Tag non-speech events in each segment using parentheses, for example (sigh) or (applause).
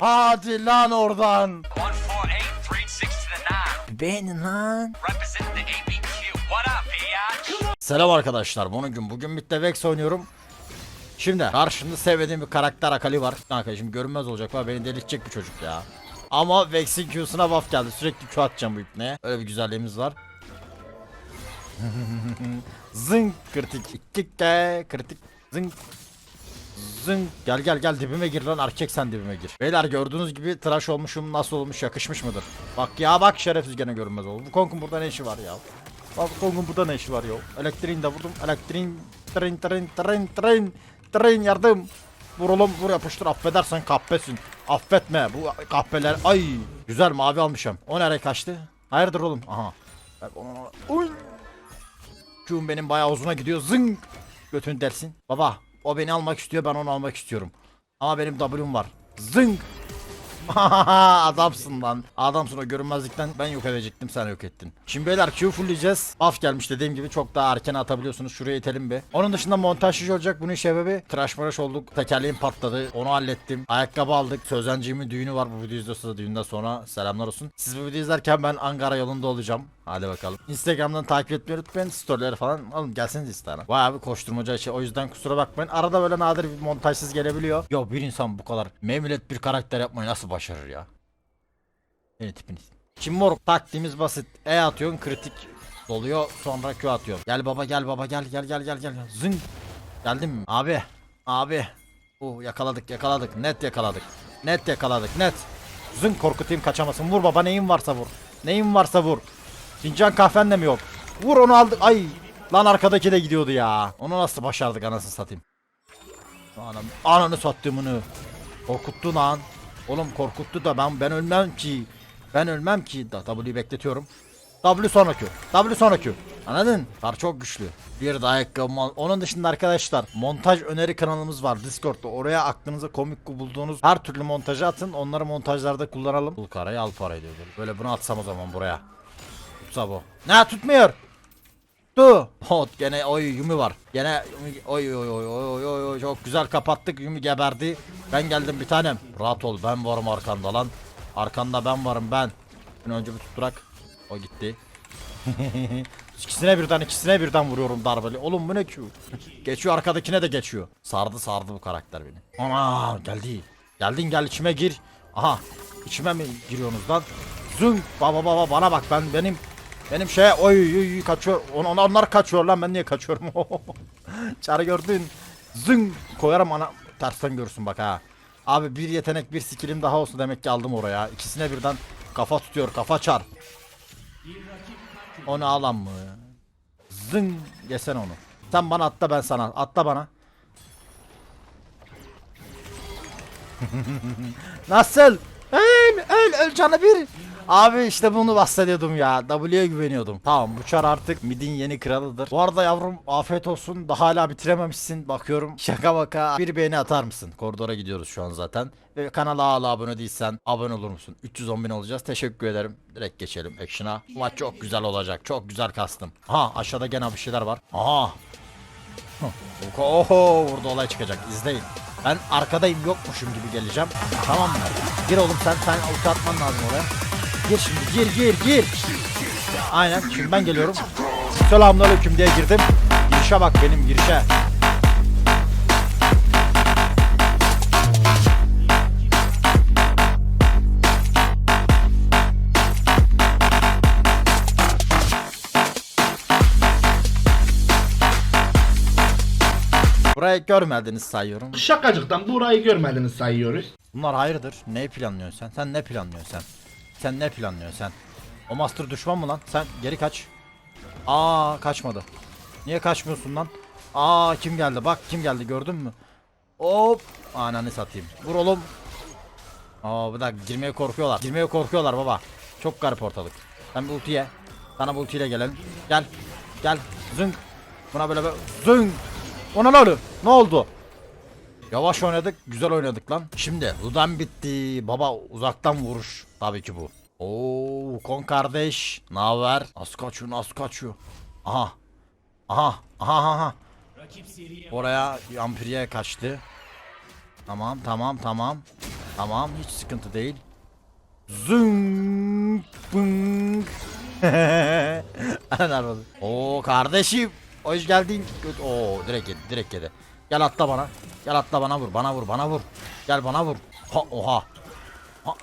Hadi lan oradan. 148, 360 to the 9. Beğenin lan. Representing the ABQ. What up, biatch? Selam arkadaşlar. Bugün gün bugün Mid'de Vex oynuyorum. Şimdi karşımda sevmediğim bir karakter Akali var. Kanka şimdi görünmez olacak var beni delirtecek bir çocuk ya. Ama Vex'in Q'suna buff geldi. Sürekli Q atacağım bu ipneye. Öyle bir güzelliğimiz var. (laughs) zınk kritik. İkkike kritik. Zınk. Zınk. Gel gel gel dibime gir lan erkek sen dibime gir. Beyler gördüğünüz gibi tıraş olmuşum nasıl olmuş yakışmış mıdır? Bak ya bak şerefsiz gene görünmez oldu. Bu Kong'un burada ne işi var ya? Bak Kong'un burada ne işi var ya? Elektriğini de vurdum. Elektriğin trin trin trin trin trin yardım. Vur oğlum vur yapıştır affedersen kahpesin. Affetme bu kahpeler. Ay güzel mavi almışım. O nereye kaçtı? Hayırdır oğlum? Aha. Uy. Q'um benim bayağı uzuna gidiyor. Zınk. Götün dersin. Baba o beni almak istiyor ben onu almak istiyorum. Ama benim W'm var. Zınk. (laughs) Adamsın lan. Adamsın o görünmezlikten ben yok edecektim sen yok ettin. Şimdi beyler Q fullleyeceğiz. Buff gelmiş dediğim gibi çok daha erken atabiliyorsunuz. Şuraya itelim bir. Onun dışında montajcı olacak. Bunun sebebi tıraş mıraş olduk. Tekerleğim patladı. Onu hallettim. Ayakkabı aldık. Sözenciğimin düğünü var bu video izliyorsa da düğünden sonra selamlar olsun. Siz bu videoyu izlerken ben Ankara yolunda olacağım. Hadi bakalım. Instagram'dan takip etmeyi unutmayın. Storyleri falan alın gelseniz isterim. Bayağı bir koşturmaca şey. O yüzden kusura bakmayın. Arada böyle nadir bir montajsız gelebiliyor. Ya bir insan bu kadar memnuniyet bir karakter yapmayı nasıl başarır ya? Yeni tipiniz. Şimdi moruk taktiğimiz basit. E atıyorsun kritik doluyor sonra Q atıyor. Gel baba gel baba gel gel gel gel gel. Zing. Geldin mi? Abi. Abi. Uh yakaladık yakaladık. Net yakaladık. Net yakaladık net. Zing korkutayım kaçamasın. Vur baba neyin varsa vur. Neyin varsa vur. Fincan kahven de mi yok? Vur onu aldık. Ay. Lan arkadaki de gidiyordu ya. Onu nasıl başardık anasını satayım. Anam, ananı sattığımını. Korkuttu lan. Oğlum korkuttu da ben ben ölmem ki. Ben ölmem ki. Da W'yu bekletiyorum. W sonraki. W sonraki. Anladın? Kar çok güçlü. Bir al- Onun dışında arkadaşlar montaj öneri kanalımız var Discord'da. Oraya aklınıza komik bulduğunuz her türlü montajı atın. Onları montajlarda kullanalım. Bul karayı al parayı diyor. böyle. Böyle bunu atsam o zaman buraya. Tutsa bu. Ne tutmuyor? Tu. Hot gene oy Yumi var. Gene oy oy oy oy oy oy çok güzel kapattık. Yumi geberdi. Ben geldim bir tanem. Rahat ol ben varım arkanda lan. Arkanda ben varım ben. Bunu önce bir tutturak. O gitti. (laughs) ikisine birden ikisine birden vuruyorum darbeli. Oğlum bu ne Q? geçiyor arkadakine de geçiyor. Sardı sardı bu karakter beni. Ana geldi. Geldin gel içime gir. Aha içime mi giriyorsunuz lan? Zünk baba baba bana bak ben benim benim şey oy oy oy, kaçıyor. On, on- onlar kaçıyor lan ben niye kaçıyorum? (laughs) Çarı gördün. Zın koyarım ana tersten görsün bak ha. Abi bir yetenek bir skillim daha olsa demek ki aldım oraya. İkisine birden kafa tutuyor kafa çar. Onu alan mı? Zın yesen onu. Sen bana atla ben sana. Atla bana. (laughs) Nasıl? Öl, öl, öl canı bir. Abi işte bunu bahsediyordum ya. W'ye güveniyordum. Tamam bu çar artık midin yeni kralıdır. Bu arada yavrum afiyet olsun. Daha hala bitirememişsin. Bakıyorum. Şaka baka. Bir beğeni atar mısın? Koridora gidiyoruz şu an zaten. Ve kanala hala abone değilsen abone olur musun? 310 bin olacağız. Teşekkür ederim. Direkt geçelim action'a. Maç çok güzel olacak. Çok güzel kastım. Aha aşağıda gene bir şeyler var. Aha Oho burada olay çıkacak izleyin. Ben arkadayım yokmuşum gibi geleceğim. Tamam mı? Gir oğlum sen sen ulti atman lazım oraya. Gir şimdi gir gir gir. Aynen şimdi ben geliyorum. Selamünaleyküm diye girdim. Girişe bak benim girişe. Burayı görmediniz sayıyorum. Şakacıktan burayı görmediniz sayıyoruz. Bunlar hayırdır? Ne planlıyorsun sen? Sen ne planlıyorsun sen? Sen ne planlıyorsun sen? O master düşman mı lan? Sen geri kaç. Aa kaçmadı. Niye kaçmıyorsun lan? Aa kim geldi? Bak kim geldi gördün mü? Hop. Ananı satayım. Vur oğlum. Aa bir dakika girmeye korkuyorlar. Girmeye korkuyorlar baba. Çok garip ortalık. Sen bir ultiye. Sana bu ultiyle gelelim. Gel. Gel. Zınk. Buna böyle böyle. Zınk. Ona ne oldu? Ne oldu? Yavaş oynadık, güzel oynadık lan. Şimdi Ludan bitti. Baba uzaktan vuruş. Tabii ki bu. Oo, kon kardeş. Ne haber? Nasıl kaçıyor, nasıl kaçıyor? Aha. Aha, aha, aha. Oraya Ampiriye kaçtı. Tamam, tamam, tamam. Tamam hiç sıkıntı değil. Zing bing. Aynen arada. Oo kardeşim. Hoş geldin. Oo direkt yedi direkt yedi. Gel atla bana. Gel atla bana vur. Bana vur. Bana vur. Gel bana vur. Ha, oha. Ha.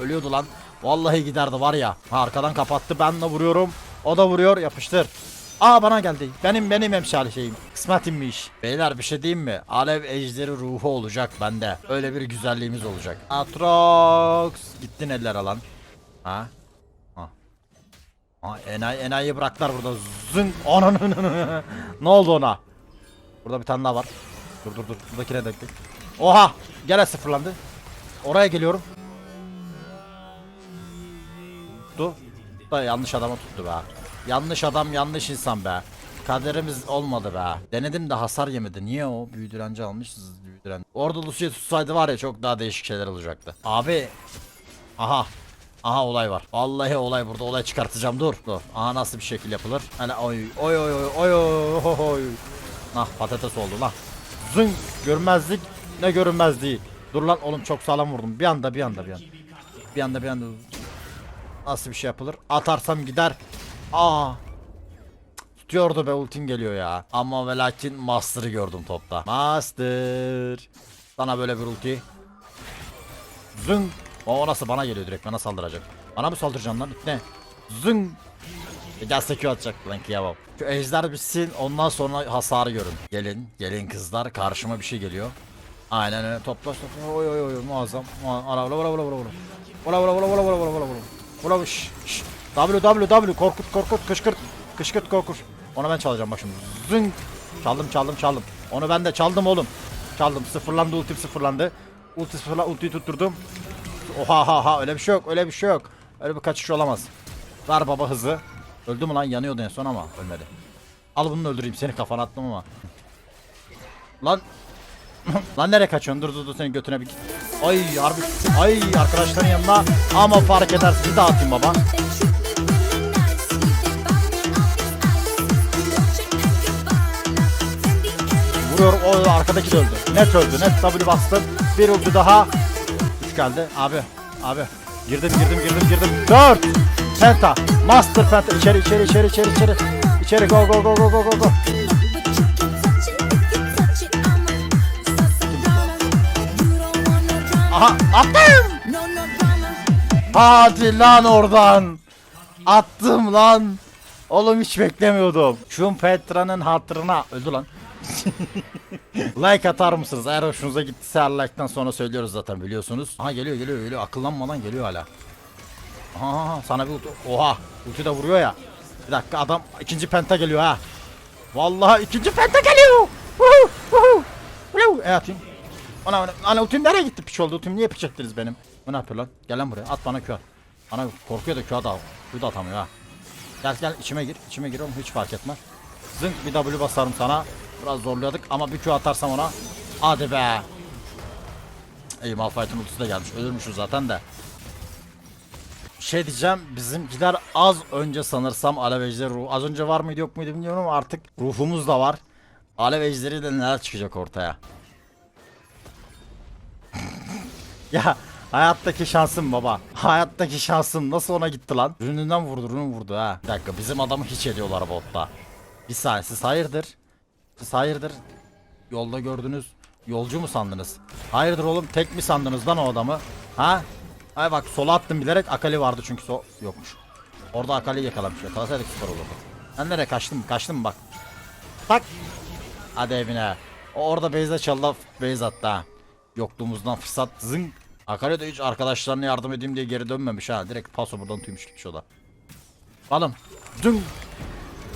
Ölüyordu lan. Vallahi giderdi var ya. Ha, arkadan kapattı. Ben de vuruyorum. O da vuruyor. Yapıştır. Aa bana geldi. Benim benim emsali şeyim. Kısmetimmiş. Beyler bir şey diyeyim mi? Alev ejderi ruhu olacak bende. Öyle bir güzelliğimiz olacak. Atrox. Gittin eller alan. Ha. Ha enayi enayi bıraktılar burada. Zın. Ananı. ne oldu ona? Burada bir tane daha var. Dur dur dur. Buradakine ekle. Oha! Gene sıfırlandı. Oraya geliyorum. Tuttu. Da yanlış adamı tuttu be. Yanlış adam yanlış insan be. Kaderimiz olmadı be. Denedim de hasar yemedi. Niye o? Büyü direnci almış. zız, Büyü direnci. Orada Lucy'ye tutsaydı var ya çok daha değişik şeyler olacaktı. Abi. Aha. Aha olay var. Vallahi olay burada. Olay çıkartacağım. Dur. Dur. Aha nasıl bir şekil yapılır? Hani oy oy oy oy oy oy. Nah patates oldu lah. Zın görmezlik ne görünmezliği. Dur lan oğlum çok sağlam vurdum. Bir anda bir anda bir anda. Bir anda bir anda. Nasıl bir şey yapılır? Atarsam gider. Aa. Tutuyordu be ultim geliyor ya. Ama ve lakin Master'ı gördüm topta. Master. Sana böyle bir ulti. Zın o nasıl bana geliyor direkt bana saldıracak. Bana mı saldıracaksın lan ne? Zın. E gelse atacak lan kıyamam. Şu ejder bitsin ondan sonra hasarı görün. Gelin gelin kızlar karşıma bir şey geliyor. Aynen öyle toplaş toplaş oy oy oy muazzam. Mua- Ara vura vura vura vura vura. Vura vura vura vura vura vura vura vura. Vura şş şş. W W W korkut korkut kışkırt. Kışkırt korkut. Onu ben çalacağım bak şimdi. Zing. Çaldım çaldım çaldım. Onu ben de çaldım oğlum. Çaldım sıfırlandı ultim sıfırlandı. Ulti sıfırla ultiyi tutturdum. Oha ha ha öyle bir şey yok öyle bir şey yok. Öyle bir kaçış olamaz. Ver baba hızı. Öldü mü lan yanıyordu en son ama ölmedi. Al bunu öldüreyim seni kafana attım ama. Lan (laughs) Lan nereye kaçıyorsun? Dur dur dur senin götüne bir git. Ay harbi. Ay arkadaşların yanına ama fark edersin bir daha atayım baba. Vuruyorum o arkadaki de öldü. Net öldü. Net W bastım. Bir ulti daha. Geldi. Abi. Abi. Girdim girdim girdim girdim. Dört. Penta. Master Penta. İçeri içeri içeri içeri içeri. İçeri go go go go go go go. Aha attım. Hadi lan oradan. Attım lan. Oğlum hiç beklemiyordum. Petra'nın hatırına öldü lan. (laughs) like atar mısınız? Eğer hoşunuza gittiyse her like'tan sonra söylüyoruz zaten biliyorsunuz. Aha geliyor geliyor geliyor. Akıllanmadan geliyor hala. Aha sana bir ulti. Oha ulti de vuruyor ya. Bir dakika adam ikinci penta geliyor ha. Vallahi ikinci penta geliyor. Vuhu, vuhu. Vuhu. E atayım. Ana ana, ana ultim nereye gitti piç oldu ultim niye piç ettiniz benim? Bu ne yapıyor lan? Gel lan buraya at bana at. Ana korkuyor da at al. Q da atamıyor ha. Gel gel içime gir içime gir oğlum hiç fark etmez. Zınk bir W basarım sana. Biraz zorladık ama bir Q atarsam ona. Hadi be. İyi Malphite'ın ultisi de gelmiş. Ölürmüşüz zaten de. Şey diyeceğim bizimkiler az önce sanırsam Alev Ejderi ruhu. Az önce var mıydı yok muydu bilmiyorum ama artık ruhumuz da var. Alev Ejderi de neler çıkacak ortaya. (laughs) ya hayattaki şansım baba. Hayattaki şansım nasıl ona gitti lan? Rününden vurdu rünün vurdu ha. Bir dakika bizim adamı hiç ediyorlar botta. Bir saniye siz hayırdır? Siz hayırdır? Yolda gördünüz. Yolcu mu sandınız? Hayırdır oğlum tek mi sandınız lan o adamı? Ha? Ay bak sola attım bilerek Akali vardı çünkü so yokmuş. Orada Akali'yi yakalamış. Yakalasaydık süper olurdu. Ben nereye kaçtım? Kaçtım bak. Tak. Hadi evine. O orada base'de çaldı. Base attı ha. Yokluğumuzdan fırsat zın. Akali de hiç arkadaşlarına yardım edeyim diye geri dönmemiş ha. Direkt paso buradan tüymüş gitmiş o da. Balım. Dün.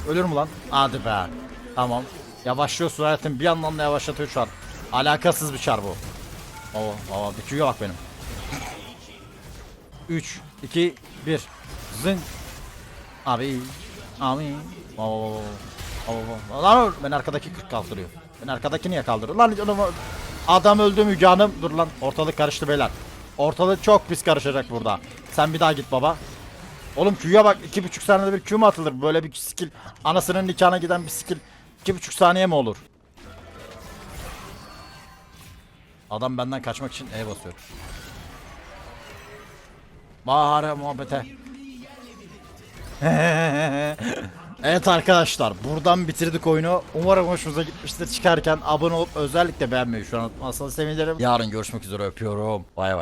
Ölür mü lan? Hadi be. Tamam. Yavaşlıyor süratin bir yandan da yavaşlatıyor şu an. Alakasız bir çar bu. Oo, oo, Q'ya bak benim. 3, 2, 1. Zın. Abi. Abi. Oo. Oo. Lan ben arkadaki 40 kaldırıyor. Ben arkadaki niye kaldırıyor? Lan onu adam öldü Müge Hanım. Dur lan ortalık karıştı beyler. Ortalık çok pis karışacak burada. Sen bir daha git baba. Oğlum Q'ya bak iki buçuk saniyede bir Q mu atılır? Böyle bir skill. Anasının nikahına giden bir skill. İki buçuk saniye mi olur? Adam benden kaçmak için E basıyor. Bahara muhabbete. (laughs) evet arkadaşlar buradan bitirdik oyunu. Umarım hoşunuza gitmiştir. Çıkarken abone olup özellikle beğenmeyi şu an unutmazsanız sevinirim. Yarın görüşmek üzere öpüyorum. Bay bay.